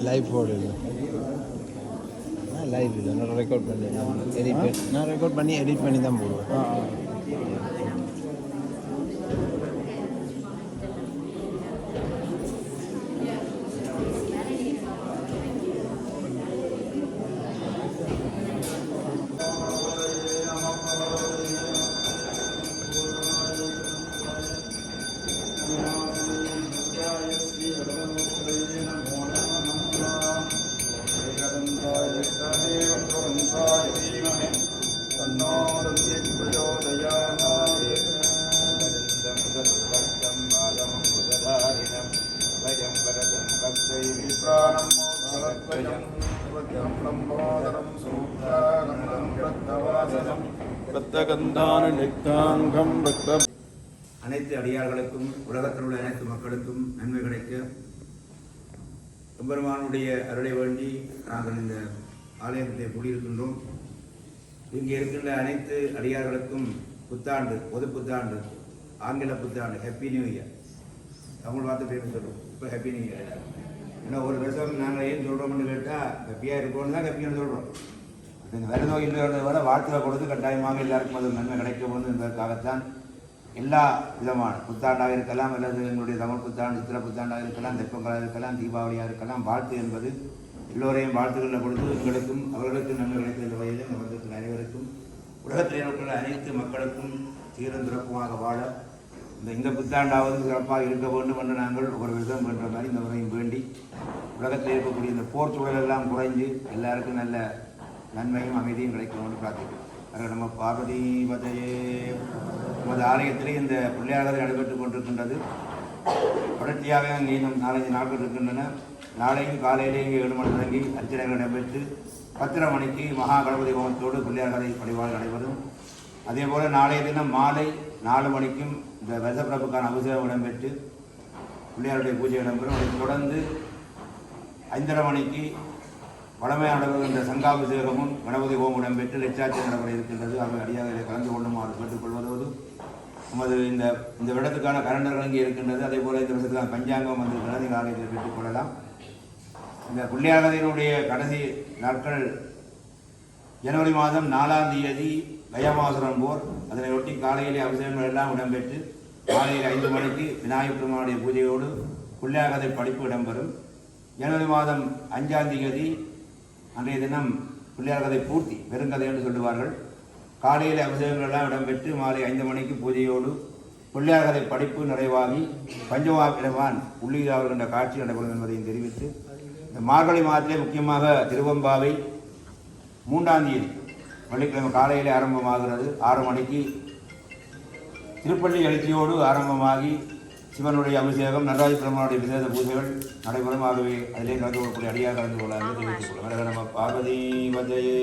Live நான் live இது நான் ரெக்கார்ட் பண்ணி எடிட் பண்ணி நான் ரெக்கார்ட் பண்ணி எடிட் பண்ணி தான் போடுவேன் ஆ ஆ. ரத்தகந்தானுக்தாங்கம் ரத்த அனைத்து அடியார்களுக்கும் உலகத்தில் உள்ள அனைத்து மக்களுக்கும் நன்மை கிடைக்க எம்பெருமானுடைய அருளை வேண்டி நாங்கள் இந்த ஆலயத்தில் கூடியிருக்கின்றோம் இங்கே இருக்கின்ற அனைத்து அடியார்களுக்கும் புத்தாண்டு பொது புத்தாண்டு ஆங்கில புத்தாண்டு ஹாப்பி நியூ இயர் தமிழ் வார்த்தை பேர் சொல்கிறோம் இப்போ ஹாப்பி நியூ இயர் ஏன்னா ஒரு வருஷம் நாங்கள் ஏன் சொல்கிறோம்னு கேட்டால் கப்பியாக இருக்கோம்னு தான் ஹாப்பின்னு சொல்கிறோம் இந்த வேறு நோய் இல்லைன்றதை விட வாழ்த்துல கொடுத்து கட்டாயமாக எல்லாருக்கும் அது நன்மை கிடைக்க வேண்டும் என்பதற்காகத்தான் எல்லா விதமான புத்தாண்டாக இருக்கலாம் அல்லது எங்களுடைய தமிழ் புத்தாண்டு சித்திர புத்தாண்டாக இருக்கலாம் தெப்பங்களாக இருக்கலாம் தீபாவளியாக இருக்கலாம் வாழ்த்து என்பது எல்லோரையும் வாழ்த்துக்களை கொடுத்து எங்களுக்கும் அவர்களுக்கும் நன்மை கிடைத்த வகையில் அவர்களுக்கு அனைவருக்கும் உலகத்தில் இருக்கிற அனைத்து மக்களுக்கும் தீரம் சிறப்புமாக வாழ இந்த இந்த புத்தாண்டாவது சிறப்பாக இருக்க வேண்டும் என்று நாங்கள் ஒரு விதம் வேண்ட மாதிரி இந்த முறையும் வேண்டி உலகத்தில் இருக்கக்கூடிய இந்த போர் சூழல் எல்லாம் குறைஞ்சு எல்லாருக்கும் நல்ல நன்மையும் அமைதியும் கிடைக்கணும்னு பிரார்த்திக்கிறோம். அதில் நம்ம பார்வதி பதையே நமது ஆலயத்திலே இந்த பிள்ளையாளர் நடைபெற்றுக் கொண்டிருக்கின்றது. தொடர்ச்சியாக அங்கே இன்னும் நாலஞ்சு நாட்கள் இருக்கின்றன. நாளையும் காலையிலே ஏழு மணி தொடங்கி அர்ச்சனைகள் நடைபெற்று பத்தரை மணிக்கு மகா கணபதி ஹோமத்தோடு பிள்ளையார்களை வழிபாடு நடைபெறும். அதே போல் நாளைய தினம் மாலை நாலு மணிக்கும் இந்த வெசப்பிரபுக்கான அபிஷேகம் இடம்பெற்று பிள்ளையாருடைய பூஜை இடம்பெறும். அதைத் தொடர்ந்து ஐந்தரை மணிக்கு வளமையாக நடைபெறுகின்ற சங்காபிஷேகமும் கணபதி ஓம் இடம்பெற்று லட்சாட்சி நடைபெற இருக்கின்றது. அவை அடியாக கலந்து கொள்ளுமாறு கேட்டுக்கொள்வதோடு நமது இந்த இந்த விடத்துக்கான கலண்டர்கள் இங்கே இருக்கின்றது. அதே போல இந்த வருஷத்துக்கான பஞ்சாங்கம் வந்திருக்கிறது. நீங்கள் ஆலயத்தில் பெற்றுக்கொள்ளலாம் இந்த பிள்ளையாரதியினுடைய கடைசி நாட்கள் ஜனவரி மாதம் நாலாம் தேதி கயமாசுரம் போர். அதனை ஒட்டி காலையிலே அபிஷேகங்கள் எல்லாம் இடம்பெற்று காலையில் ஐந்து மணிக்கு விநாயகப் பெருமானுடைய பூஜையோடு புள்ளியாகதை படிப்பு இடம்பெறும். ஜனவரி மாதம் அஞ்சாம் தேதி அன்றைய தினம் பிள்ளையார் கதை பூர்த்தி பெருங்கதை என்று சொல்லுவார்கள். காலையில் அபிஷேகங்கள் எல்லாம் இடம்பெற்று மாலை ஐந்து மணிக்கு பூஜையோடு பிள்ளையார் கதை படிப்பு நிறைவாகி பஞ்சமா பெருமான் காட்சி நடைபெறும் என்பதையும் தெரிவித்து இந்த மார்கழி மாதத்திலே முக்கியமாக திருவம்பாவை மூன்றாம் தேதி வெள்ளிக்கிழமை காலையிலே ஆரம்பமாகிறது. ஆறு மணிக்கு திருப்பள்ளி எழுச்சியோடு ஆரம்பமாகி சிவனுடைய அபிஷேகம் நடராஜ பெருமானுடைய விசேஷ பூஜைகள் நடைபெறும். ஆகவே அதிலே கலந்து கொள்ளக்கூடிய அடியாக கலந்து கொள்ள பார்வதி வஜயே